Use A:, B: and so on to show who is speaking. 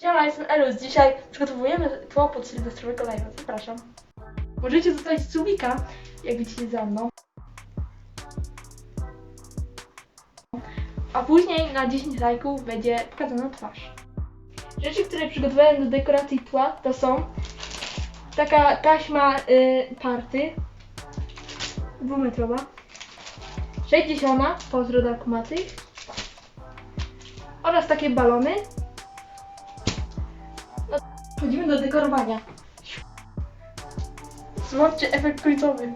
A: Siema, jestem Elus. Dzisiaj przygotowujemy tło pod sylwestrowego live'a. Zapraszam. Możecie zostawić subika, jak widzicie za mną. A później na 10 lajków będzie pokazana twarz. Rzeczy, które przygotowałem do dekoracji tła to są taka taśma y, party dwumetrowa, 60 pozdro dla kumatych oraz takie balony Przechodzimy do dekorowania. Zobaczcie efekt końcowy.